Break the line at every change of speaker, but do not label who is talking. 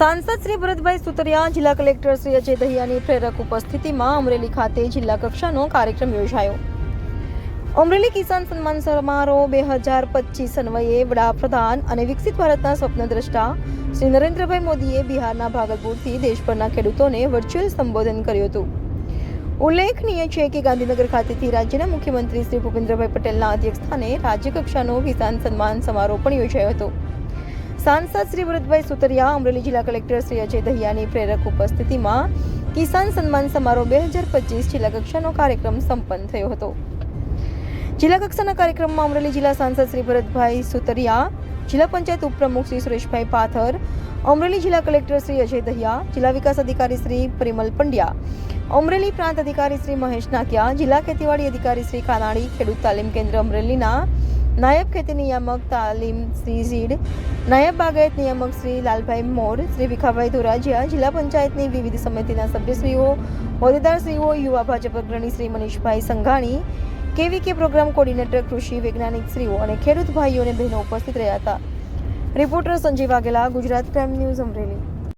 સાંસદ શ્રી ભરતભાઈ સુતરિયા, જિલ્લા કલેક્ટર શ્રી અજય દહિયાની પ્રેરક ઉપસ્થિતિમાં અમરેલી ખાતે જિલ્લા કક્ષાનો કાર્યક્રમ યોજાયો. અમરેલી કિસાન સન્માન સમારોહ બે હજાર પચીસ અન્વયે વડાપ્રધાન અને વિકસિત ભારતના સ્વપ્નદ્રષ્ટા શ્રી નરેન્દ્રભાઈ મોદીએ બિહારના ભાગલપુરથી દેશભરના ખેડૂતોને વર્ચ્યુઅલ સંબોધન કર્યું હતું. ઉલ્લેખનીય છે કે ગાંધીનગર ખાતેથી રાજ્યના મુખ્યમંત્રી શ્રી ભૂપેન્દ્રભાઈ પટેલના અધ્યક્ષસ્થાને રાજ્યકક્ષાનો કિસાન સન્માન સમારોહ પણ યોજાયો હતો. સાંસદ શ્રી વરદભાઈ સુતરિયા, અમરેલી જિલ્લા કલેક્ટર શ્રી અજય દહિયાની પ્રેરક ઉપસ્થિતિમાં કિસાન સન્માન સમારોહ બે હજાર પચીસ જિલ્લા કક્ષાનો કાર્યક્રમ સંપન્ન થયો હતો. જિલ્લા કક્ષાના કાર્યક્રમમાં અમરેલી જિલ્લા સાંસદ શ્રી ભરતભાઈ સુતરિયા, જિલ્લા પંચાયત ઉપપ્રમુખ શ્રી સુરેશભાઈ પાથર, અમરેલી જિલ્લા કલેક્ટર શ્રી અજય દહિયા, જિલ્લા વિકાસ અધિકારી શ્રી પરિમલ પંડ્યા, અમરેલી પ્રાંત અધિકારી શ્રી મહેશ નાકિયા, જિલ્લા ખેતીવાડી અધિકારી શ્રી કાનાણી ખેડૂત તાલીમ કેન્દ્ર અમરેલીના નાયબ ખેતી નિયામક તાલીમ શ્રી ઝીડ, નાયબ બાગાયત નિયામક શ્રી લાલભાઈ મોર, શ્રી ભીખાભાઈ ધોરાજીયા, જિલ્લા પંચાયતની વિવિધ સમિતિના સભ્યશ્રીઓ, હોદ્દેદારશ્રીઓ, યુવા ભાજપ અગ્રણી Shri Manishbhai Sanghani, KVK program coordinator, કૃષિ વૈજ્ઞાનિક શ્રીઓ અને ખેડૂત ભાઈઓ અને બહેનો ઉપસ્થિત રહ્યા હતા. Reporter Sanjay Vaghela, Gujarat crime news Amreli.